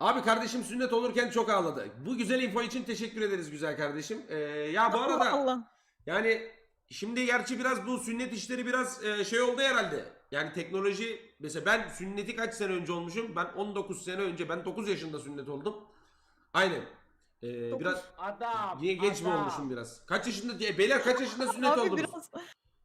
Abi kardeşim sünnet olurken çok ağladı. Bu güzel info için teşekkür ederiz güzel kardeşim. Ee, ya bu arada Allah. yani şimdi gerçi biraz bu sünnet işleri biraz e, şey oldu herhalde. Yani teknoloji mesela ben sünneti kaç sene önce olmuşum? Ben 19 sene önce ben 9 yaşında sünnet oldum. Aynen. Ee, Dokuz. biraz Adam. niye geç mi adam. olmuşum biraz? Kaç yaşında diye beyler kaç yaşında sünnet Abi oldunuz? biraz...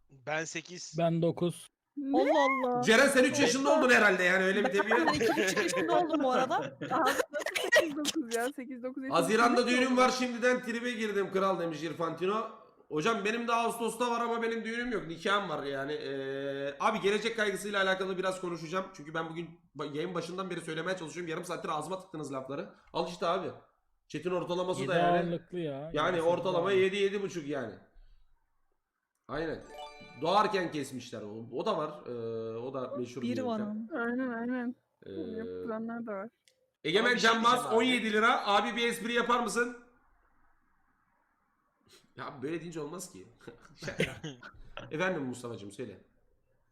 Ben 8. Ben 9. Allah Allah. Ceren sen 3 yaşında oldun herhalde yani öyle bir tepki. Ben 2-3 yaşında oldum bu arada. 8-9 ya 8-9 yaşında. Haziran'da düğünüm var şimdiden tribe girdim kral demiş İrfan Tino. Hocam benim de Ağustos'ta var ama benim düğünüm yok. Nikahım var yani. Ee, abi gelecek kaygısıyla alakalı biraz konuşacağım. Çünkü ben bugün yayın başından beri söylemeye çalışıyorum. Yarım saattir ağzıma tıktınız lafları. Al işte abi. Chat'in ortalaması 7 da yani. ya. Yani ortalama sekiz 7 7 buçuk yani. Aynen. Doğarken kesmişler. O, o da var. Ee, o da meşhur Biri bir ama. Aynen aynen. Ee, Yapılanlar da var. Egemen şey Canbaz diyeceğim abi. 17 lira. Abi bir espri yapar mısın? Ya böyle deyince olmaz ki. Efendim Mustafa'cığım söyle.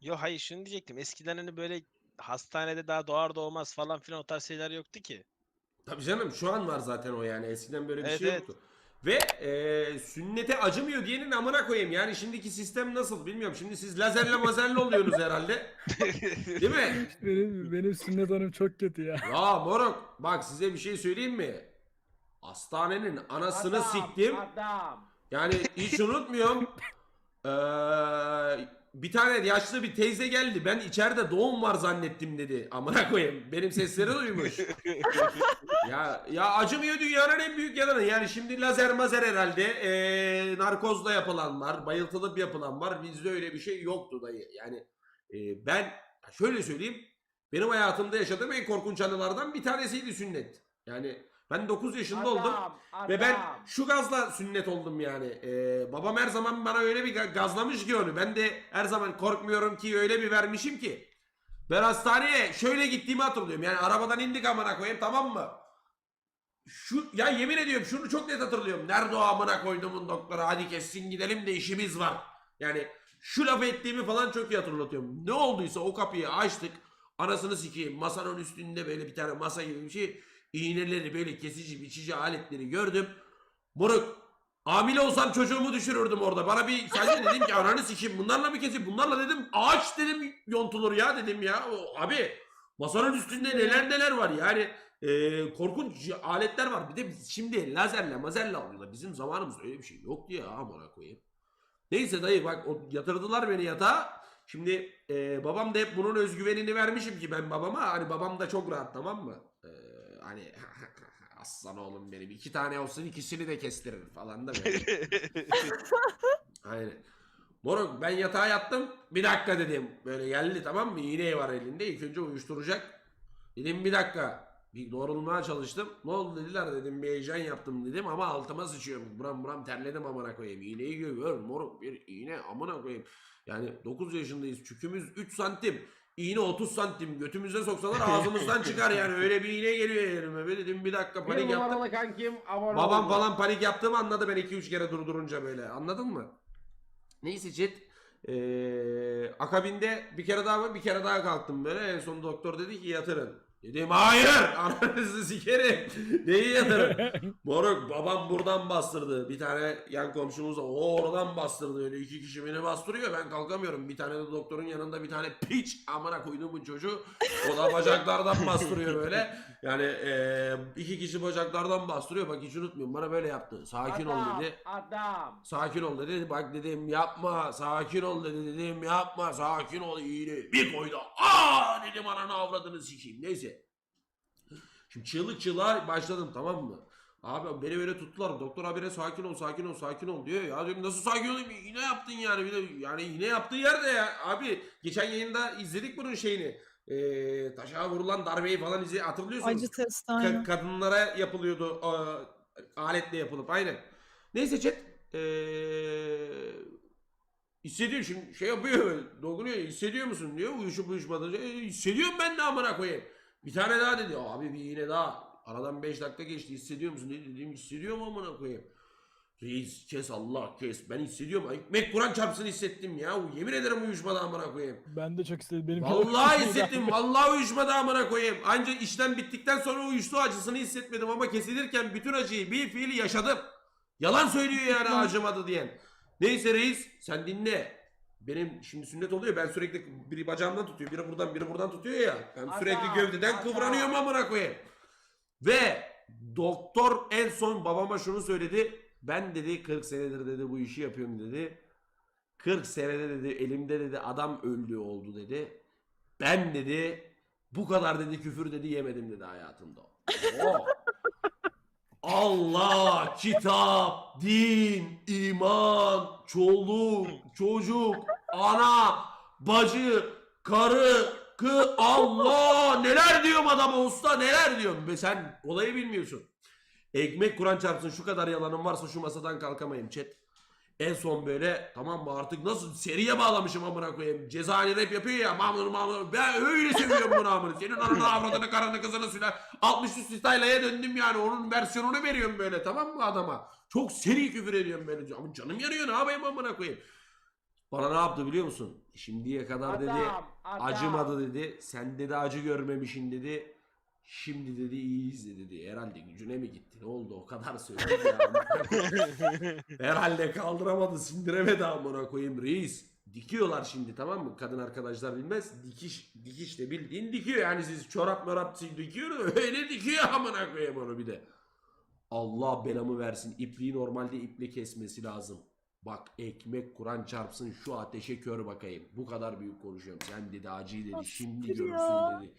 Yo hayır şunu diyecektim. Eskiden hani böyle hastanede daha doğar doğmaz falan filan o tarz şeyler yoktu ki. Tabii canım şu an var zaten o yani. Eskiden böyle bir Evet, şey evet. yoktu. Ve e, sünnete acımıyor diyenin amına koyayım. Yani şimdiki sistem nasıl bilmiyorum. Şimdi siz lazerle mazerle oluyorsunuz herhalde. Değil mi? Benim, benim sünnet hanım çok kötü ya. Ya moruk bak size bir şey söyleyeyim mi? Hastanenin anasını Adam, siktim. Adam. Yani hiç unutmuyorum. Ee, bir tane yaşlı bir teyze geldi. Ben içeride doğum var zannettim dedi. Amına koyayım. Benim sesleri duymuş. ya ya acımıyor dünyanın en büyük yalanı. Yani şimdi lazer mazer herhalde. Ee, narkozla yapılan var. Bayıltılıp yapılan var. Bizde öyle bir şey yoktu dayı. Yani e, ben şöyle söyleyeyim. Benim hayatımda yaşadığım en korkunç anılardan bir tanesiydi sünnet. Yani ben 9 yaşında oldum. Adam, Ve ben adam. şu gazla sünnet oldum yani. Ee, babam her zaman bana öyle bir ga- gazlamış ki onu. Ben de her zaman korkmuyorum ki öyle bir vermişim ki. Ben hastaneye şöyle gittiğimi hatırlıyorum. Yani arabadan indik amına koyayım tamam mı? Şu ya yemin ediyorum şunu çok net hatırlıyorum. Nerede o amına koyduğumun doktoru hadi kessin gidelim de işimiz var. Yani şu lafı ettiğimi falan çok iyi hatırlatıyorum. Ne olduysa o kapıyı açtık. Anasını sikeyim masanın üstünde böyle bir tane masa gibi bir şey. İğneleri böyle kesici biçici aletleri gördüm. Moruk hamile olsam çocuğumu düşürürdüm orada. Bana bir sadece dedim ki ananı sikeyim bunlarla mı keseyim? Bunlarla dedim ağaç dedim yontulur ya dedim ya. O, abi masanın üstünde neler neler var yani. e, korkunç aletler var. Bir de biz şimdi lazerle mazerle alıyorlar. Bizim zamanımızda öyle bir şey yoktu ya amına koyayım. Neyse dayı bak o, yatırdılar beni yatağa. Şimdi e, babam da hep bunun özgüvenini vermişim ki ben babama. Hani babam da çok rahat tamam mı? E, hani aslan oğlum benim. iki tane olsun ikisini de kestirir falan da böyle. Aynen. Moruk ben yatağa yattım. Bir dakika dedim. Böyle geldi tamam mı? İğne var elinde. İlk önce uyuşturacak. Dedim bir dakika. Bir doğrulmaya çalıştım. Ne oldu dediler dedim bir heyecan yaptım dedim ama altıma sıçıyorum. Buram buram terledim amına koyayım. İğneyi gör moruk bir iğne amına koyayım. Yani 9 yaşındayız. Çükümüz 3 santim. İğne 30 santim. Götümüze soksalar ağzımızdan çıkar yani. Öyle bir iğne geliyor elime. Böyle dedim bir dakika Bir panik yaptım. numaralı kankim abone Babam oldu. falan panik yaptığımı anladı ben 2-3 kere durdurunca böyle. Anladın mı? Neyse chat. Ee, akabinde bir kere daha bir kere daha kalktım böyle. En son doktor dedi ki yatırın. Dedim hayır ananızı sikerim. Neyi yatırın? Moruk babam buradan bastırdı. Bir tane yan komşumuz da o oradan bastırdı. Öyle iki kişi beni bastırıyor. Ben kalkamıyorum. Bir tane de doktorun yanında bir tane piç amına koyduğumun çocuğu. O da bacaklardan bastırıyor böyle. Yani eee, iki kişi bacaklardan bastırıyor. Bak hiç unutmuyorum. Bana böyle yaptı. Sakin ol Adam, dedi. Adam. Sakin ol dedi. Bak dedim yapma. Sakin ol dedi. Dedim yapma. Sakin ol iğne. Bir koydu. Aa dedim ananı avradını sikeyim. Neyse. Şimdi çığlık çığlığa başladım tamam mı? Abi beni böyle tuttular. Doktor habire sakin ol sakin ol sakin ol diyor. Ya diyorum nasıl sakin olayım? İğne yaptın yani. Bir de, yani iğne yaptığı yerde ya. Abi geçen yayında izledik bunun şeyini. Ee, taşa vurulan darbeyi falan izle hatırlıyorsunuz. Acı testi Ka- aynen. kadınlara yapılıyordu a- aletle yapılıp aynen. Neyse chat ee, hissediyor şimdi şey yapıyor dokunuyor hissediyor musun diyor uyuşup uyuşmadığı e, hissediyorum ben de amına koyayım. Bir tane daha dedi abi bir iğne daha aradan 5 dakika geçti hissediyor musun dedi dedim hissediyorum amına koyayım. Reis kes Allah kes. Ben hissediyorum. Ekmek Kur'an çarpsın hissettim ya. Yemin ederim uyuşmadı amına koyayım. Ben de çok istedim. Benim Vallahi hissettim. Vallahi uyuşmadı amına koyayım. Ancak işlem bittikten sonra uyuştu acısını hissetmedim ama kesilirken bütün acıyı bir fiili yaşadım. Yalan söylüyor yani acımadı diyen. Neyse reis sen dinle. Benim şimdi sünnet oluyor ben sürekli biri bacağımdan tutuyor biri buradan biri buradan tutuyor ya. Ben Adam, sürekli gövdeden adam. kıvranıyorum amına koyayım. Ve doktor en son babama şunu söyledi. Ben dedi 40 senedir dedi bu işi yapıyorum dedi. 40 senede dedi elimde dedi adam öldü oldu dedi. Ben dedi bu kadar dedi küfür dedi yemedim dedi hayatımda. Oh. Allah, kitap, din, iman, çoluk, çocuk, ana, bacı, karı, kı Allah neler diyorum adama usta neler diyorum. Be sen olayı bilmiyorsun. Ekmek Kur'an çarpsın şu kadar yalanım varsa şu masadan kalkamayayım chat. En son böyle tamam mı artık nasıl seriye bağlamışım amına koyayım. Cezayir rap yapıyor ya mamur mamur. Ben öyle seviyorum bunu amına. Senin ananı avradını karını kızını süler. 60 üstü style'a döndüm yani onun versiyonunu veriyorum böyle tamam mı adama. Çok seri küfür ediyorum böyle. Ama canım yanıyor ne yapayım amına koyayım. Bana ne yaptı biliyor musun? Şimdiye kadar dedi Adam, adam. acımadı dedi. Sen dedi acı görmemişin dedi. Şimdi dedi iyi izle dedi. Herhalde gücüne mi gitti? Ne oldu? O kadar söyledi ya. Herhalde kaldıramadı, sindiremedi amına koyayım reis. Dikiyorlar şimdi tamam mı? Kadın arkadaşlar bilmez. Dikiş dikiş de bildiğin dikiyor. Yani siz çorap morap dikiyoruz. Öyle dikiyor amına koyayım onu bir de. Allah belamı versin. İpliği normalde iple kesmesi lazım. Bak ekmek kuran çarpsın şu ateşe kör bakayım. Bu kadar büyük konuşuyorum. Sen dedi acıyı dedi. Şimdi görürsün dedi.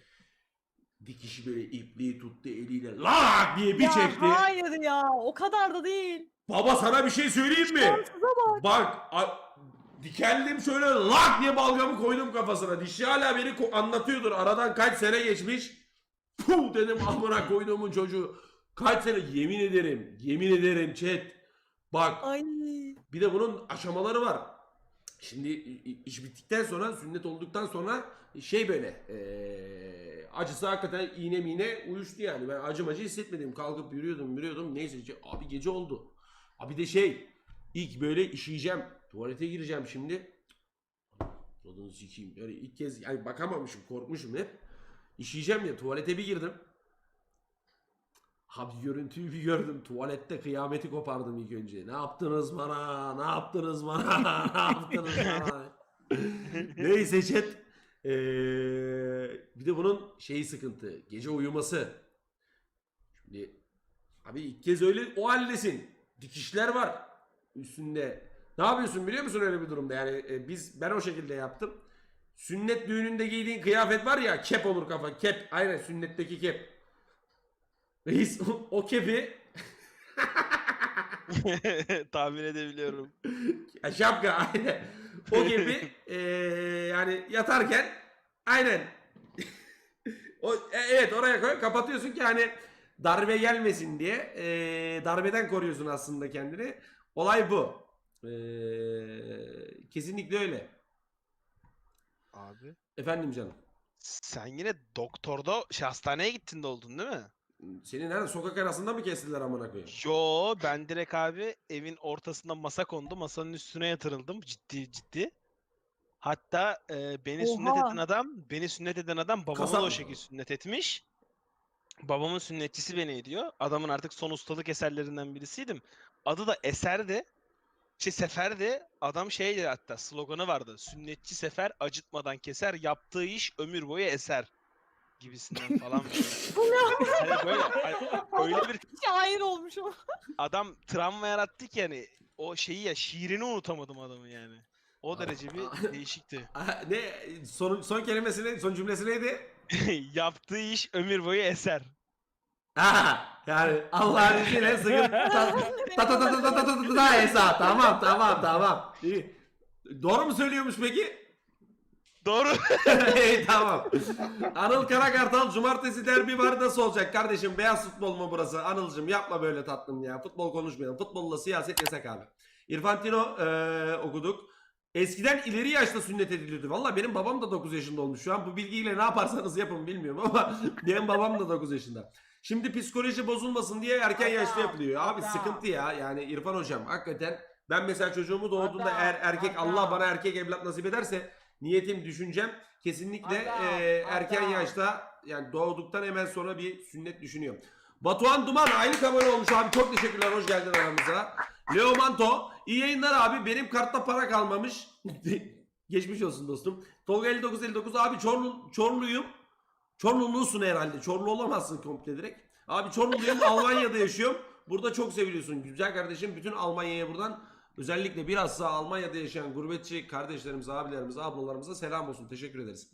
Dikişi böyle ipliği tuttu eliyle lak diye bir ya çekti. hayır ya o kadar da değil. Baba sana bir şey söyleyeyim mi? Şanssıza bak. Bak dikeldim şöyle lak diye balgamı koydum kafasına. Dişi hala beni anlatıyordur. Aradan kaç sene geçmiş. Puh dedim amına koyduğumun çocuğu. Kaç sene yemin ederim. Yemin ederim chat. Bak Ay. Bir de bunun aşamaları var. Şimdi iş bittikten sonra sünnet olduktan sonra şey böyle eee, acısı hakikaten iğne mine uyuştu yani. Ben acım acı hissetmedim. Kalkıp yürüyordum yürüyordum. Neyse abi gece oldu. Abi de şey ilk böyle işeyeceğim. Tuvalete gireceğim şimdi. Rodunu sikeyim. Böyle ilk kez yani bakamamışım korkmuşum hep. İşeyeceğim ya tuvalete bir girdim. Abi görüntüyü bir gördüm. Tuvalette kıyameti kopardım ilk önce. Ne yaptınız bana? Ne yaptınız bana? ne yaptınız bana? Neyse chat. Ee, bir de bunun şeyi sıkıntı. Gece uyuması. Şimdi abi ilk kez öyle o haldesin. Dikişler var üstünde. Ne yapıyorsun biliyor musun öyle bir durumda? Yani e, biz ben o şekilde yaptım. Sünnet düğününde giydiğin kıyafet var ya kep olur kafa. Kep. Aynen sünnetteki kep. Reis o, o kepi Tahmin edebiliyorum. Ya şapka aynen. O gibi eee, yani yatarken aynen. o, e- evet oraya koy kapatıyorsun ki hani darbe gelmesin diye eee, darbeden koruyorsun aslında kendini. Olay bu. Eee, kesinlikle öyle. Abi. Efendim canım. Sen yine doktorda şey hastaneye gittin de oldun değil mi? Senin nerede sokak arasında mı kestiler amına koyayım? Yo ben direkt abi evin ortasında masa kondu. Masanın üstüne yatırıldım ciddi ciddi. Hatta e, beni sünnet Oha. eden adam, beni sünnet eden adam babamı Kasap da o mı? şekilde sünnet etmiş. Babamın sünnetçisi beni ediyor. Adamın artık son ustalık eserlerinden birisiydim. Adı da Eser'di. Şey Sefer'di. Adam şeydi hatta sloganı vardı. Sünnetçi Sefer acıtmadan keser, yaptığı iş ömür boyu eser gibisinden falan. hani böyle hani öyle bir Şair olmuş o. adam travma yarattı ki yani o şeyi ya şiirini unutamadım adamın yani. O derece bir değişikti. Ah, Ne son, son kelimesi ne? Son cümlesi neydi? Yaptığı iş ömür boyu eser. Ha yani Allah'ın izniyle sıkıntı ta ta ta ta ta ta ta ta ta ta Esa. Tamam tamam tamam. İyi. Doğru mu söylüyormuş peki? Doğru. İyi tamam. Anıl Karakartal cumartesi derbi var nasıl olacak kardeşim? Beyaz futbol mu burası? Anılcım yapma böyle tatlım ya. Futbol konuşmayalım. Futbolla siyaset yasak abi. İrfantino eee okuduk. eskiden ileri yaşta sünnet ediliyordu. Valla benim babam da 9 yaşında olmuş. Şu an bu bilgiyle ne yaparsanız yapın bilmiyorum ama benim babam da 9 yaşında. Şimdi psikoloji bozulmasın diye erken Adam, yaşta yapılıyor. Abi adam. sıkıntı ya. Yani İrfan hocam hakikaten ben mesela çocuğumu doğduğunda Adam, eğer erkek adam. Allah bana erkek evlat nasip ederse niyetim düşüncem kesinlikle Adam, e, erken adam. yaşta yani doğduktan hemen sonra bir sünnet düşünüyorum. Batuhan Duman aylık abone olmuş abi çok teşekkürler hoş geldin aramıza. Leo Manto iyi yayınlar abi benim kartta para kalmamış. Geçmiş olsun dostum. Tolga 5959 abi Çorlu, Çorluyum. Çorlulusun herhalde. Çorlu olamazsın komple direkt. Abi Çorluluyum Almanya'da yaşıyorum. Burada çok seviliyorsun güzel kardeşim. Bütün Almanya'ya buradan özellikle bilhassa Almanya'da yaşayan gurbetçi kardeşlerimize, abilerimize, ablalarımıza selam olsun. Teşekkür ederiz.